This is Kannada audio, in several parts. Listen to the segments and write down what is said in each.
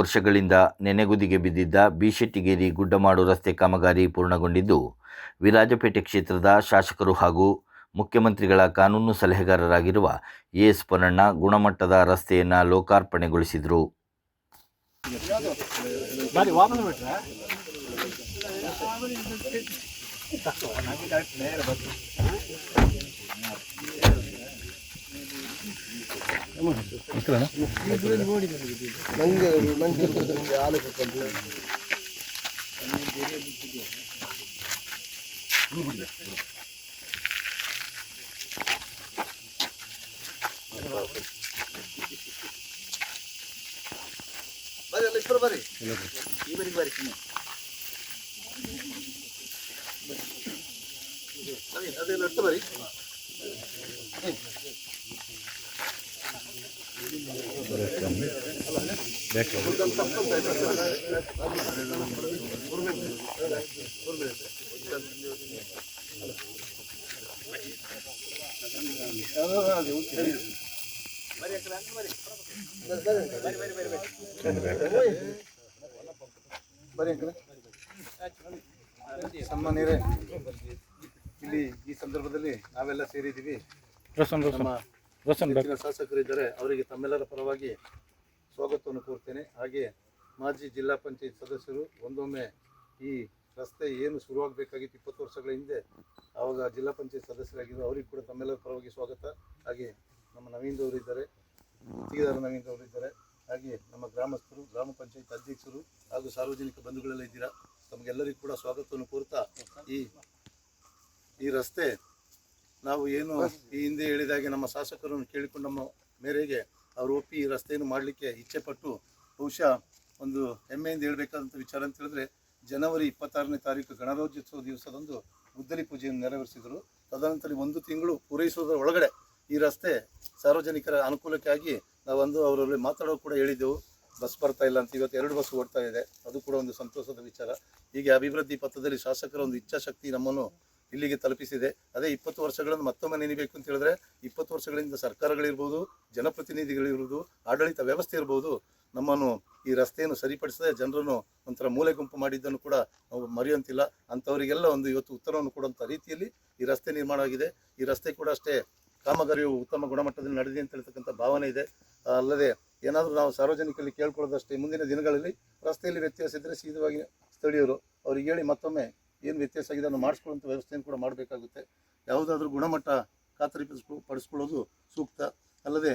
ವರ್ಷಗಳಿಂದ ನೆನೆಗುದಿಗೆ ಬಿದ್ದಿದ್ದ ಬಿಶೆಟ್ಟಿಗೇರಿ ಗುಡ್ಡಮಾಡು ರಸ್ತೆ ಕಾಮಗಾರಿ ಪೂರ್ಣಗೊಂಡಿದ್ದು, ವಿರಾಜಪೇಟೆ ಕ್ಷೇತ್ರದ ಶಾಸಕರು ಹಾಗೂ ಮುಖ್ಯಮಂತ್ರಿಗಳ ಕಾನೂನು ಸಲಹೆಗಾರರಾಗಿರುವ ಎಸ್ ಪೊನ್ನಣ್ಣ ಗುಣಮಟ್ಟದ ರಸ್ತೆಯನ್ನು ಲೋಕಾರ್ಪಣೆಗೊಳಿಸಿದರು. ಬಾರಿ ವಾಪಸ್ ಬಿಟ್ರೆ ಸನ್ಮಾನ್ಯರೇ ಇಲ್ಲಿ ಈ ಸಂದರ್ಭದಲ್ಲಿ ನಾವೆಲ್ಲ ಸೇರಿದ್ದೀವಿ. ಶಾಸಕರು ನಮ್ಮ ಶಾಸಕರಿದ್ದಾರೆ. ಅವರಿಗೆ ತಮ್ಮೆಲ್ಲರ ಪರವಾಗಿ ಸ್ವಾಗತವನ್ನು ಕೋರ್ತೇನೆ. ಹಾಗೆ ಮಾಜಿ ಜಿಲ್ಲಾ ಪಂಚಾಯತ್ ಸದಸ್ಯರು ಒಂದೊಮ್ಮೆ ಈ ರಸ್ತೆ ಏನು ಶುರುವಾಗಬೇಕಾಗಿತ್ತು ಇಪ್ಪತ್ತು ವರ್ಷಗಳ ಹಿಂದೆ, ಆವಾಗ ಜಿಲ್ಲಾ ಪಂಚಾಯತ್ ಸದಸ್ಯರಾಗಿದ್ದರು ಅವರಿಗೆ ಕೂಡ ತಮ್ಮೆಲ್ಲರ ಪರವಾಗಿ ಸ್ವಾಗತ. ಹಾಗೆ ನಮ್ಮ ನವೀನ್ ಅವರು ಇದ್ದಾರೆ ಗುತ್ತಿಗೆದಾರ ನವೀನ್ ಅವರು ಇದ್ದಾರೆ. ಹಾಗೆ ನಮ್ಮ ಗ್ರಾಮಸ್ಥರು, ಗ್ರಾಮ ಪಂಚಾಯತ್ ಅಧ್ಯಕ್ಷರು ಹಾಗೂ ಸಾರ್ವಜನಿಕ ಬಂಧುಗಳೆಲ್ಲ ಇದ್ದೀರಾ? ತಮಗೆಲ್ಲರಿಗೂ ಕೂಡ ಸ್ವಾಗತವನ್ನು ಕೋರ್ತಾ ಈ ಈ ರಸ್ತೆ ನಾವು ಏನು ಈ ಹಿಂದೆ ಹೇಳಿದಾಗೆ ನಮ್ಮ ಶಾಸಕರನ್ನು ಕೇಳಿಕೊಂಡು ನಮ್ಮ ಮೇರೆಗೆ ಅವರು ಒಪ್ಪಿ ಈ ರಸ್ತೆಯನ್ನು ಮಾಡಲಿಕ್ಕೆ ಇಚ್ಛೆಪಟ್ಟು ಬಹುಶಃ ಒಂದು ಹೆಮ್ಮೆಯಿಂದ ಹೇಳಬೇಕಾದಂಥ ವಿಚಾರ ಅಂತ ಹೇಳಿದ್ರೆ ಜನವರಿ ಇಪ್ಪತ್ತಾರನೇ ತಾರೀಕು ಗಣರಾಜ್ಯೋತ್ಸವ ದಿವಸದಂದು ಗುದ್ದಲಿ ಪೂಜೆಯನ್ನು ನೆರವೇರಿಸಿದರು. ತದನಂತರ ಒಂದು ತಿಂಗಳು ಪೂರೈಸುವುದರ ಒಳಗಡೆ ಈ ರಸ್ತೆ ಸಾರ್ವಜನಿಕರ ಅನುಕೂಲಕ್ಕಾಗಿ ನಾವೊಂದು ಅವರಲ್ಲಿ ಮಾತಾಡೋ ಕೂಡ ಹೇಳಿದ್ದೆವು. ಬಸ್ ಬರ್ತಾ ಇಲ್ಲ ಅಂತ ಇವತ್ತು ಎರಡು ಬಸ್ ಓಡ್ತಾ ಇದೆ. ಅದು ಕೂಡ ಒಂದು ಸಂತೋಷದ ವಿಚಾರ. ಹೀಗೆ ಅಭಿವೃದ್ಧಿ ಪಥದಲ್ಲಿ ಶಾಸಕರ ಒಂದು ಇಚ್ಛಾಶಕ್ತಿ ನಮ್ಮನ್ನು ಇಲ್ಲಿಗೆ ತಲುಪಿಸಿದೆ. ಅದೇ ಇಪ್ಪತ್ತು ವರ್ಷಗಳನ್ನು ಮತ್ತೊಮ್ಮೆ ನೆನಬೇಕು ಅಂತ ಹೇಳಿದ್ರೆ ಇಪ್ಪತ್ತು ವರ್ಷಗಳಿಂದ ಸರ್ಕಾರಗಳಿರ್ಬೋದು, ಜನಪ್ರತಿನಿಧಿಗಳಿರ್ಬೋದು, ಆಡಳಿತ ವ್ಯವಸ್ಥೆ ಇರ್ಬೋದು, ನಮ್ಮನ್ನು ಈ ರಸ್ತೆಯನ್ನು ಸರಿಪಡಿಸದೆ ಜನರನ್ನು ಒಂಥರ ಮೂಲೆ ಗುಂಪು ಮಾಡಿದ್ದನ್ನು ಕೂಡ ನಾವು ಮರೆಯುವಂತಿಲ್ಲ. ಅಂಥವರಿಗೆಲ್ಲ ಒಂದು ಇವತ್ತು ಉತ್ತರವನ್ನು ಕೊಡುವಂಥ ರೀತಿಯಲ್ಲಿ ಈ ರಸ್ತೆ ನಿರ್ಮಾಣ ಆಗಿದೆ. ಈ ರಸ್ತೆ ಕೂಡ ಅಷ್ಟೇ ಕಾಮಗಾರಿಯು ಉತ್ತಮ ಗುಣಮಟ್ಟದಲ್ಲಿ ನಡೆದಿದೆ ಅಂತ ಹೇಳ್ತಕ್ಕಂಥ ಭಾವನೆ ಇದೆ. ಅಲ್ಲದೆ ಏನಾದರೂ ನಾವು ಸಾರ್ವಜನಿಕರಲ್ಲಿ ಕೇಳ್ಕೊಳ್ಳೋದಷ್ಟೇ, ಮುಂದಿನ ದಿನಗಳಲ್ಲಿ ರಸ್ತೆಯಲ್ಲಿ ವ್ಯತ್ಯಾಸ ಇದ್ದರೆ ಸೀದವಾಗಿ ಸ್ಥಳೀಯರು ಅವ್ರಿಗೆ ಹೇಳಿ ಮತ್ತೊಮ್ಮೆ ಏನು ವ್ಯತ್ಯಾಸ ಆಗಿದೆ ಅದನ್ನು ಮಾಡಿಸ್ಕೊಳ್ಳುವಂಥ ವ್ಯವಸ್ಥೆಯನ್ನು ಕೂಡ ಮಾಡಬೇಕಾಗುತ್ತೆ. ಯಾವುದಾದ್ರೂ ಗುಣಮಟ್ಟ ಖಾತರಿ ಪಡಿಸ್ಕೊಳ್ಳೋದು ಸೂಕ್ತ. ಅಲ್ಲದೆ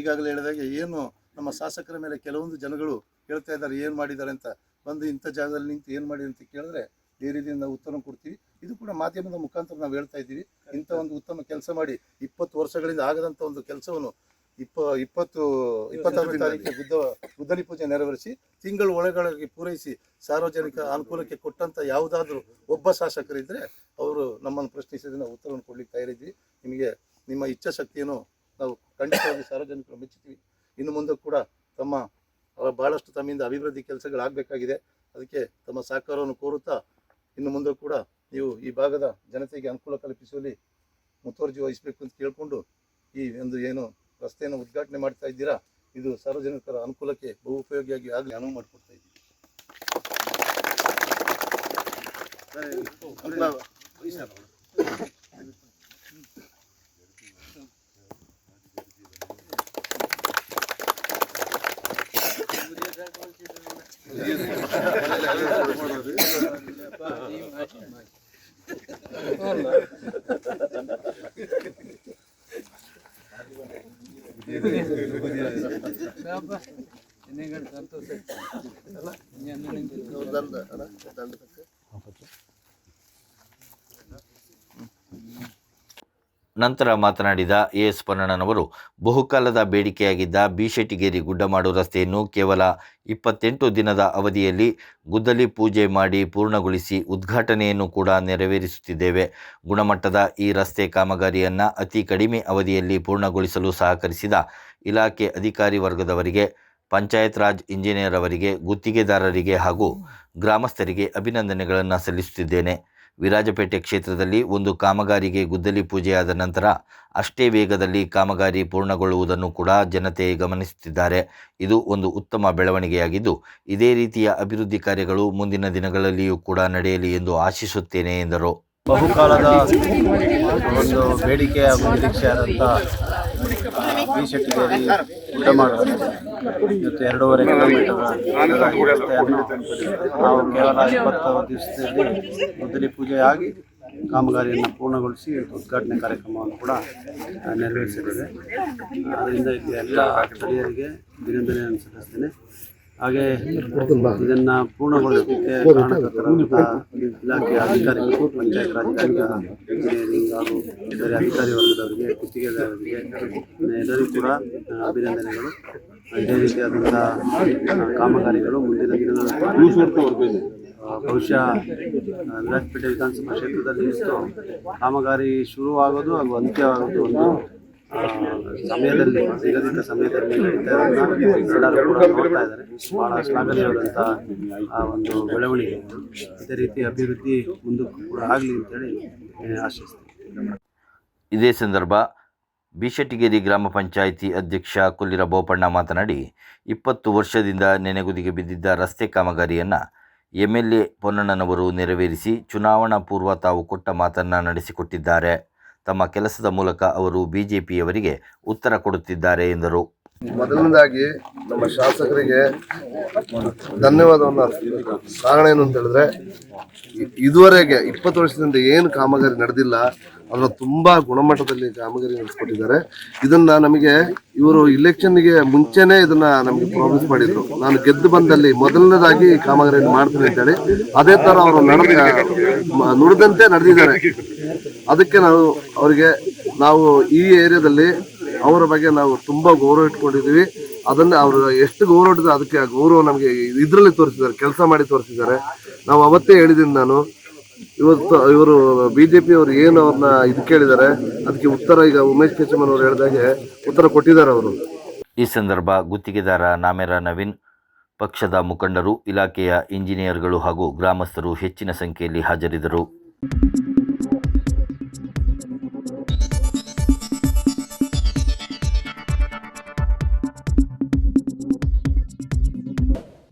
ಈಗಾಗಲೇ ಹೇಳಿದಾಗೆ ಏನು ನಮ್ಮ ಶಾಸಕರ ಮೇಲೆ ಕೆಲವೊಂದು ಜನಗಳು ಹೇಳ್ತಾ ಇದ್ದಾರೆ, ಏನು ಮಾಡಿದ್ದಾರೆ ಅಂತ. ಬಂದು ಇಂಥ ಜಾಗದಲ್ಲಿ ನಿಂತು ಏನು ಮಾಡಿದೆ ಅಂತ ಕೇಳಿದ್ರೆ ಈ ರೀತಿಯಿಂದ ಉತ್ತರ ಕೊಡ್ತೀವಿ. ಇದು ಕೂಡ ಮಾಧ್ಯಮದ ಮುಖಾಂತರ ನಾವು ಹೇಳ್ತಾ ಇದ್ದೀವಿ. ಇಂಥ ಒಂದು ಉತ್ತಮ ಕೆಲಸ ಮಾಡಿ ಇಪ್ಪತ್ತು ವರ್ಷಗಳಿಂದ ಆಗದಂಥ ಒಂದು ಕೆಲಸವನ್ನು ಇಪ್ಪ ಇಪ್ಪತ್ತು ಇಪ್ಪತ್ತಾರನೇ ತಾರೀಕಿಗೆ ಬುದ್ಧ ಬುದ್ಧಲಿ ಪೂಜೆ ನೆರವೇರಿಸಿ ತಿಂಗಳು ಒಳಗಾಗಿ ಪೂರೈಸಿ ಸಾರ್ವಜನಿಕ ಅನುಕೂಲಕ್ಕೆ ಕೊಟ್ಟಂತ ಯಾವುದಾದ್ರೂ ಒಬ್ಬ ಶಾಸಕರಿದ್ರೆ ಅವರು ನಮ್ಮನ್ನು ಪ್ರಶ್ನಿಸಿದ್ರೆ ನಾವು ಉತ್ತರವನ್ನು ಕೊಡ್ಲಿಕ್ಕೆ ತಯಾರಿದ್ವಿ ನಿಮಗೆ ನಿಮ್ಮ ಇಚ್ಛಾಶಕ್ತಿಯನ್ನು ನಾವು ಖಂಡಿತವಾಗಿ ಸಾರ್ವಜನಿಕರು ಮೆಚ್ಚುತ್ತೀವಿ ಇನ್ನು ಮುಂದೆ ಕೂಡ ತಮ್ಮ ಬಹಳಷ್ಟು ತಮ್ಮಿಂದ ಅಭಿವೃದ್ಧಿ ಕೆಲಸಗಳಾಗಬೇಕಾಗಿದೆ. ಅದಕ್ಕೆ ತಮ್ಮ ಸಹಕಾರವನ್ನು ಕೋರುತ್ತಾ ಇನ್ನು ಮುಂದೆ ಕೂಡ ನೀವು ಈ ಭಾಗದ ಜನತೆಗೆ ಅನುಕೂಲ ಕಲ್ಪಿಸುವಲ್ಲಿ ಮುತುವರ್ಜಿ ವಹಿಸಬೇಕು ಅಂತ ಕೇಳಿಕೊಂಡು ಈ ಒಂದು ಏನು ರಸ್ತೆಯನ್ನು ಉದ್ಘಾಟನೆ ಮಾಡ್ತಾ ಇದ್ದೀರಾ? ಇದು ಸಾರ್ವಜನಿಕರ ಅನುಕೂಲಕ್ಕೆ ಬಹು ಉಪಯೋಗಿಯಾಗಿ ಆಗಲಿ ಅನುವು ಮಾಡಿಕೊಡ್ತಾ ಇದ್ದೀವಿ. ఎన్ని గంటలు సంతోషం. ನಂತರ ಮಾತನಾಡಿದ ಎಸ್ ಪೊನ್ನಣ್ಣನವರು, ಬಹುಕಾಲದ ಬೇಡಿಕೆಯಾಗಿದ್ದ ಬಿಶೆಟ್ಟಿಗೇರಿ ಗುಡ್ಡಮಾಡು ರಸ್ತೆಯನ್ನು ಕೇವಲ ಇಪ್ಪತ್ತೆಂಟು ದಿನದ ಅವಧಿಯಲ್ಲಿ ಗುದ್ದಲಿ ಪೂಜೆ ಮಾಡಿ ಪೂರ್ಣಗೊಳಿಸಿ ಉದ್ಘಾಟನೆಯನ್ನು ಕೂಡ ನೆರವೇರಿಸುತ್ತಿದ್ದೇವೆ. ಗುಣಮಟ್ಟದ ಈ ರಸ್ತೆ ಕಾಮಗಾರಿಯನ್ನು ಅತಿ ಕಡಿಮೆ ಅವಧಿಯಲ್ಲಿ ಪೂರ್ಣಗೊಳಿಸಲು ಸಹಕರಿಸಿದ ಇಲಾಖೆ ಅಧಿಕಾರಿ ವರ್ಗದವರಿಗೆ, ಪಂಚಾಯತ್ ರಾಜ್ ಇಂಜಿನಿಯರ್ ಅವರಿಗೆ, ಗುತ್ತಿಗೆದಾರರಿಗೆ ಹಾಗೂ ಗ್ರಾಮಸ್ಥರಿಗೆ ಅಭಿನಂದನೆಗಳನ್ನು ಸಲ್ಲಿಸುತ್ತಿದ್ದೇನೆ. ವಿರಾಜಪೇಟೆ ಕ್ಷೇತ್ರದಲ್ಲಿ ಒಂದು ಕಾಮಗಾರಿಗೆ ಗುದ್ದಲಿ ಪೂಜೆಯಾದ ನಂತರ ಅಷ್ಟೇ ವೇಗದಲ್ಲಿ ಕಾಮಗಾರಿ ಪೂರ್ಣಗೊಳ್ಳುವುದನ್ನು ಕೂಡ ಜನತೆ ಗಮನಿಸುತ್ತಿದ್ದಾರೆ. ಇದು ಒಂದು ಉತ್ತಮ ಬೆಳವಣಿಗೆಯಾಗಿದ್ದು, ಇದೇ ರೀತಿಯ ಅಭಿವೃದ್ಧಿ ಕಾರ್ಯಗಳು ಮುಂದಿನ ದಿನಗಳಲ್ಲಿಯೂ ಕೂಡ ನಡೆಯಲಿ ಎಂದು ಆಶಿಸುತ್ತೇನೆ ಎಂದರು. ಬಹುಕಾಲದ ಒಂದು ಬೇಡಿಕೆ ಹಾಗೂ ನಿರೀಕ್ಷೆಯಾದಂಥ ಬಿ ಶೆಟ್ಟಿಗೇರಿ ಮಾಡೋದು. ಇವತ್ತು ಎರಡೂವರೆ ಕಿಲೋಮೀಟರ್ ನಾವು ಕೇವಲ ಇಪ್ಪತ್ತು ದಿವಸದಲ್ಲಿ ಮೊದಲೇ ಪೂಜೆ ಆಗಿ ಕಾಮಗಾರಿಯನ್ನು ಪೂರ್ಣಗೊಳಿಸಿ ಉದ್ಘಾಟನೆ ಕಾರ್ಯಕ್ರಮವನ್ನು ಕೂಡ ನೆರವೇರಿಸಿದ್ದೇವೆ. ಅದರಿಂದ ಎಲ್ಲ ಸ್ಥಳೀಯರಿಗೆ ಅಭಿನಂದನೆಯನ್ನು ಸಲ್ಲಿಸ್ತೇನೆ. ಹಾಗೆ ಇದನ್ನ ಪೂರ್ಣಗೊಳಿಸಲಿಕ್ಕೆ ಇಲಾಖೆಯ ಅಧಿಕಾರಿಗಳು ಪಂಚಾಯತ್ ರಾಜ್ ಇಂಜಿನಿಯರಿಂಗ್ ಹಾಗೂ ಬೇರೆ ಅಧಿಕಾರಿ ವರ್ಗದವರಿಗೆ ಗುತ್ತಿಗೆದಾರರಿಗೆ ಎಲ್ಲರಿಗೂ ಕೂಡ ಅಭಿನಂದನೆಗಳು. ಇದೇ ರೀತಿಯಾದಂಥ ಕಾಮಗಾರಿಗಳು ಮುಂದಿನ ದಿನಗಳಲ್ಲಿ ಬಹುಶಃ ವಿರಾಜಪೇಟೆ ವಿಧಾನಸಭಾ ಕ್ಷೇತ್ರದಲ್ಲಿ ಕಾಮಗಾರಿ ಶುರುವಾಗೋದು ಹಾಗೂ ಅಂತ್ಯವಾಗೋದು ಒಂದು ಸಮಯದಲ್ಲಿ ನಿಗದಿತ ಸಮಯದಲ್ಲಿ ನಡೀತಾ ಇದ್ದಾರೆ. ಬಹಳ ಶ್ಲಾಘನೀಯವಾದಂಥ ಆ, ಒಂದು ಬೆಳವಣಿಗೆ. ಇದೇ ರೀತಿ ಅಭಿವೃದ್ಧಿ ಮುಂದಕ್ಕೂ ಕೂಡ ಆಗಲಿ ಅಂತೇಳಿ ಆಶಿಸ್ತೀನಿ. ಇದೇ ಸಂದರ್ಭ ಬಿಶೆಟ್ಟಿಗೇರಿ ಗ್ರಾಮ ಪಂಚಾಯಿತಿ ಅಧ್ಯಕ್ಷ ಕುಲ್ಲಿರ ಬೋಪಣ್ಣ ಮಾತನಾಡಿ, ಇಪ್ಪತ್ತು ವರ್ಷದಿಂದ ನೆನೆಗುದಿಗೆ ಬಿದ್ದಿದ್ದ ರಸ್ತೆ ಕಾಮಗಾರಿಯನ್ನು ಎಂ ಎಲ್ ಎ ಪೊನ್ನಣ್ಣನವರು ನೆರವೇರಿಸಿ, ಚುನಾವಣಾ ಪೂರ್ವ ತಾವು ಕೊಟ್ಟ ಮಾತನ್ನು ನಡೆಸಿಕೊಟ್ಟಿದ್ದಾರೆ. ತಮ್ಮ ಕೆಲಸದ ಮೂಲಕ ಅವರು ಬಿಜೆಪಿಯವರಿಗೆ ಉತ್ತರ ಕೊಡುತ್ತಿದ್ದಾರೆ ಎಂದರು. ಮೊದಲನೇದಾಗಿ ನಮ್ಮ ಶಾಸಕರಿಗೆ ಧನ್ಯವಾದವನ್ನು ಕಾರಣ ಏನು ಅಂತ ಹೇಳಿದ್ರೆ ಇದುವರೆಗೆ ಇಪ್ಪತ್ತು ವರ್ಷದಿಂದ ಏನು ಕಾಮಗಾರಿ ನಡೆದಿಲ್ಲ ಅದನ್ನು ತುಂಬಾ ಗುಣಮಟ್ಟದಲ್ಲಿ ಕಾಮಗಾರಿ ನಡೆಸ್ಕೊಟ್ಟಿದ್ದಾರೆ. ಇದನ್ನ ನಮಗೆ ಇವರು ಇಲೆಕ್ಷನ್ಗೆ ಮುಂಚೆನೆ ಇದನ್ನ ನಮಗೆ ಪ್ರಾಮಿಸ್ ಮಾಡಿದ್ರು. ನಾನು ಗೆದ್ದು ಬಂದಲ್ಲಿ ಮೊದಲನೇದಾಗಿ ಕಾಮಗಾರಿಯನ್ನು ಮಾಡ್ತೀನಿ ಅಂತೇಳಿ ಅದೇ ತರ ಅವರು ನಡೆದ ನುಡಿದಂತೆ ನಡೆದಿದ್ದಾರೆ. ಅದಕ್ಕೆ ನಾವು, ಅವರಿಗೆ, ನಾವು ಈ ಏರಿಯಾದಲ್ಲಿ ಅವರ ಬಗ್ಗೆ ನಾವು ತುಂಬಾ ಗೌರವ ಇಟ್ಕೊಂಡಿದ್ದೀವಿ. ಅದನ್ನ ಅವರು ಎಷ್ಟು ಗೌರವ ಇಟ್ಟಿದ್ರು ಅದಕ್ಕೆ ಆ ಗೌರವ ನಮಗೆ ಇದರಲ್ಲಿ ತೋರಿಸಿದ್ದಾರೆ, ಕೆಲಸ ಮಾಡಿ ತೋರಿಸಿದ್ದಾರೆ. ನಾವು ಅವತ್ತೇ ಹೇಳಿದ್ದೀನಿ ನಾನು, ಇವತ್ತು ಇವರು ಬಿಜೆಪಿ ಅವರು ಏನು ಅವ್ರನ್ನ ಇದು ಕೇಳಿದ್ದಾರೆ, ಅದಕ್ಕೆ ಉತ್ತರ ಈಗ ಉಮೇಶ್ ಕೇಶಮನ್ ಅವರು ಹೇಳಿದಾಗೆ ಉತ್ತರ ಕೊಟ್ಟಿದ್ದಾರೆ ಅವರು. ಈ ಸಂದರ್ಭ ಗುತ್ತಿಗೆದಾರ ನಾಮೇರ ನವೀನ್, ಪಕ್ಷದ ಮುಖಂಡರು, ಇಲಾಖೆಯ ಇಂಜಿನಿಯರ್ಗಳು ಹಾಗೂ ಗ್ರಾಮಸ್ಥರು ಹೆಚ್ಚಿನ ಸಂಖ್ಯೆಯಲ್ಲಿ ಹಾಜರಿದ್ದರು.